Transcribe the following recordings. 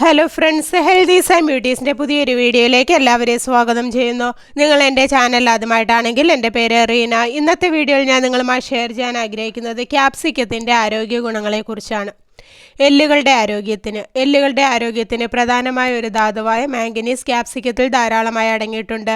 Hello friends healthies and ബ്യൂട്ടീസിന്റെ പുതിയൊരു വീഡിയോയിലേക്ക് എല്ലാവരെയും സ്വാഗതം ചെയ്യുന്നു. നിങ്ങൾ എന്റെ ചാനൽ ആദ്യമായിട്ടാണെങ്കിൽ എന്റെ പേര് റീന. ഇന്നത്തെ വീഡിയോയിൽ ഞാൻ നിങ്ങളുമായി ഷെയർ ചെയ്യാൻ ആഗ്രഹിക്കുന്നത് ക്യാപ്സിക്കത്തിന്റെ ആരോഗ്യ ഗുണങ്ങളെക്കുറിച്ചാണ്. എല്ലുകളുടെ ആരോഗ്യത്തിന്. എല്ലുകളുടെ ആരോഗ്യത്തിന് പ്രധാനമായ ഒരു ധാതുവായ മാംഗനീസ് ക്യാപ്സിക്കത്തിൽ ധാരാളമായി അടങ്ങിയിട്ടുണ്ട്.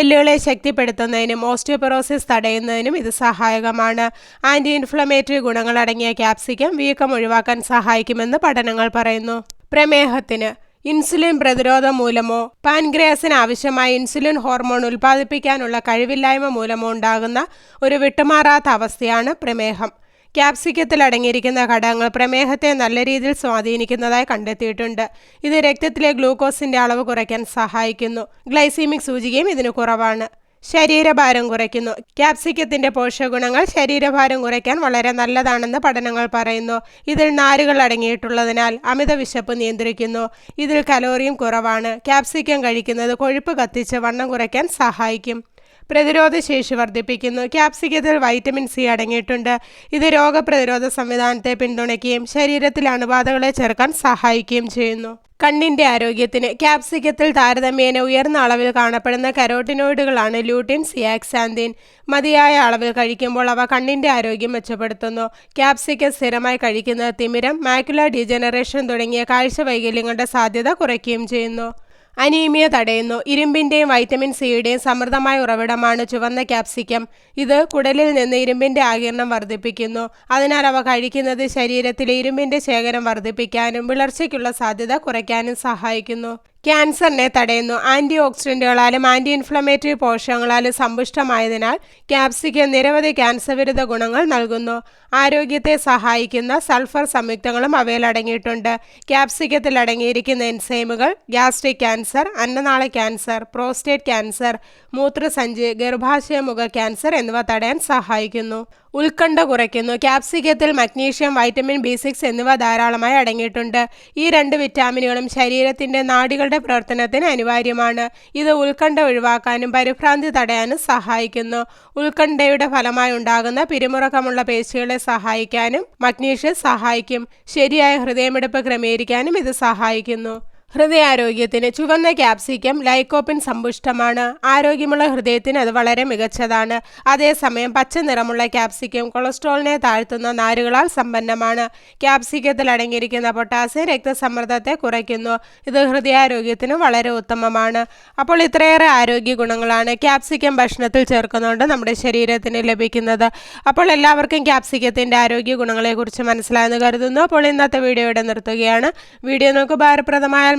എല്ലുകളെ ശക്തിപ്പെടുത്തുന്നതിനും ഓസ്റ്റിയോപെറോസിസ് തടയുന്നതിനും ഇത് സഹായകമാണ്. ആന്റി ഇൻഫ്ലമേറ്ററി ഗുണങ്ങളടങ്ങിയ ക്യാപ്സിക്കം വീക്കം ഒഴിവാക്കാൻ സഹായിക്കുമെന്ന് പഠനങ്ങൾ പറയുന്നു. പ്രമേഹത്തിന് ഇൻസുലിൻ പ്രതിരോധം മൂലമോ പാൻക്രിയാസിന് ആവശ്യമായ ഇൻസുലിൻ ഹോർമോൺ ഉൽപ്പാദിപ്പിക്കാനുള്ള കഴിവില്ലായ്മ മൂലമോ ഉണ്ടാകുന്ന ഒരു വിട്ടുമാറാത്ത അവസ്ഥയാണ് പ്രമേഹം. ക്യാപ്സിക്കത്തിൽ അടങ്ങിയിരിക്കുന്ന ഘടകങ്ങൾ പ്രമേഹത്തെ നല്ല രീതിയിൽ സ്വാധീനിക്കുന്നതായി കണ്ടെത്തിയിട്ടുണ്ട്. ഇത് രക്തത്തിലെ ഗ്ലൂക്കോസിന്റെ അളവ് കുറയ്ക്കാൻ സഹായിക്കുന്നു. ഗ്ലൈസീമിക് സൂചികയും ഇതിന് കുറവാണ്. ശരീരഭാരം കുറയ്ക്കുന്നു. ക്യാപ്സിക്കത്തിന്റെ പോഷകഗുണങ്ങൾ ശരീരഭാരം കുറയ്ക്കാൻ വളരെ നല്ലതാണെന്ന് പഠനങ്ങൾ പറയുന്നു. ഇതിൽ നാരുകൾ അടങ്ങിയിട്ടുള്ളതിനാൽ അമിത വിശപ്പ് നിയന്ത്രിക്കുന്നു. ഇതിൽ കലോറിയും കുറവാണ്. ക്യാപ്സിക്കം കഴിക്കുന്നത് കൊഴുപ്പ് കത്തിച്ച് വണ്ണം കുറയ്ക്കാൻ സഹായിക്കും. പ്രതിരോധ ശേഷി വർദ്ധിപ്പിക്കുന്നു. ക്യാപ്സിക്കത്തിൽ വൈറ്റമിൻ സി അടങ്ങിയിട്ടുണ്ട്. ഇത് രോഗപ്രതിരോധ സംവിധാനത്തെ പിന്തുണയ്ക്കുകയും ശരീരത്തിൽ അണുബാധകളെ ചെറുക്കാൻ സഹായിക്കുകയും ചെയ്യുന്നു. കണ്ണിന്റെ ആരോഗ്യത്തിന് ക്യാപ്സിക്കത്തിൽ താരതമ്യേന ഉയർന്ന അളവിൽ കാണപ്പെടുന്ന കരോട്ടിനോയിഡുകളാണ് ലൂട്ടിൻ സിയാക്സാന്തിൻ. മതിയായ അളവിൽ കഴിക്കുമ്പോൾ അവ കണ്ണിന്റെ ആരോഗ്യം മെച്ചപ്പെടുത്തുന്നു. ക്യാപ്സിക്കൽ സ്ഥിരമായി കഴിക്കുന്ന തിമിരം മാക്യുലർ ഡീജനറേഷൻ തുടങ്ങിയ കാഴ്ച വൈകല്യങ്ങളുടെ സാധ്യത കുറയ്ക്കുകയും ചെയ്യുന്നു. അനീമിയ തടയുന്നു. ഇരുമ്പിന്റെയും വൈറ്റമിൻ സിയുടെയും സമൃദ്ധമായ ഉറവിടമാണ് ചുവന്ന ക്യാപ്സിക്കം. ഇത് കുടലിൽ നിന്ന് ഇരുമ്പിന്റെ ആകിരണം വർദ്ധിപ്പിക്കുന്നു. അതിനാൽ അവ കഴിക്കുന്നത് ശരീരത്തിലെ ഇരുമ്പിന്റെ ശേഖരം വർദ്ധിപ്പിക്കാനും വിളർച്ചയ്ക്കുള്ള സാധ്യത കുറയ്ക്കാനും സഹായിക്കുന്നു. ക്യാൻസറിനെ തടയുന്നു. ആന്റി ഓക്സിഡന്റുകളാലും ആന്റി ഇൻഫ്ലമേറ്ററി പോഷകങ്ങളാലും സമ്പുഷ്ടമായതിനാൽ ക്യാപ്സിക്കം നിരവധി ക്യാൻസർ വിരുദ്ധ ഗുണങ്ങൾ നൽകുന്നു. ആരോഗ്യത്തെ സഹായിക്കുന്ന സൾഫർ സംയുക്തങ്ങളും അവയിൽ അടങ്ങിയിട്ടുണ്ട്. ക്യാപ്സിക്കത്തിൽ അടങ്ങിയിരിക്കുന്ന എൻസൈമുകൾ ഗ്യാസ്ട്രിക് ക്യാൻസർ അന്നനാള ക്യാൻസർ പ്രോസ്റ്റേറ്റ് ക്യാൻസർ മൂത്രസഞ്ചി ഗർഭാശയമുഖ ക്യാൻസർ എന്നിവ തടയാൻ സഹായിക്കുന്നു. ഉത്കണ്ഠ കുറയ്ക്കുന്നു. ക്യാപ്സിക്കത്തിൽ മഗ്നീഷ്യം വൈറ്റമിൻ ബി സിക്സ് എന്നിവ ധാരാളമായി അടങ്ങിയിട്ടുണ്ട്. ഈ രണ്ട് വിറ്റാമിനുകളും ശരീരത്തിന്റെ നാഡികളുടെ പ്രവർത്തനത്തിന് അനിവാര്യമാണ്. ഇത് ഉത്കണ്ഠ ഒഴിവാക്കാനും പരിഭ്രാന്തി തടയാനും സഹായിക്കുന്നു. ഉത്കണ്ഠയുടെ ഫലമായി ഉണ്ടാകുന്ന പിരിമുറക്കമുള്ള പേശികളെ സഹായിക്കാനും മഗ്നീഷ്യം സഹായിക്കും. ശരിയായ ഹൃദയമിടിപ്പ് ക്രമീകരിക്കാനും ഇത് സഹായിക്കുന്നു. ഹൃദയാരോഗ്യത്തിന് ചുവന്ന ക്യാപ്സിക്കം ലൈക്കോപ്പിൻ സമ്പുഷ്ടമാണ്. ആരോഗ്യമുള്ള ഹൃദയത്തിന് അത് വളരെ മികച്ചതാണ്. അതേസമയം പച്ച നിറമുള്ള ക്യാപ്സിക്കം കൊളസ്ട്രോളിനെ താഴ്ത്തുന്ന നാരുകളാൽ സമ്പന്നമാണ്. ക്യാപ്സിക്കത്തിൽ അടങ്ങിയിരിക്കുന്ന പൊട്ടാസ്യം രക്തസമ്മർദ്ദത്തെ കുറയ്ക്കുന്നു. ഇത് ഹൃദയാരോഗ്യത്തിന് വളരെ ഉത്തമമാണ്. അപ്പോൾ ഇത്രയേറെ ആരോഗ്യ ഗുണങ്ങളാണ് ക്യാപ്സിക്കം ഭക്ഷണത്തിൽ ചേർക്കുന്നതുകൊണ്ട് നമ്മുടെ ശരീരത്തിന് ലഭിക്കുന്നത്. അപ്പോൾ എല്ലാവർക്കും ക്യാപ്സിക്കത്തിന്റെ ആരോഗ്യ ഗുണങ്ങളെക്കുറിച്ച് മനസ്സിലായെന്ന് കരുതുന്നു. അപ്പോൾ ഇന്നത്തെ വീഡിയോ ഇവിടെ നിർത്തുകയാണ്. വീഡിയോ നമുക്ക് ഭാരപ്രദമായാൽ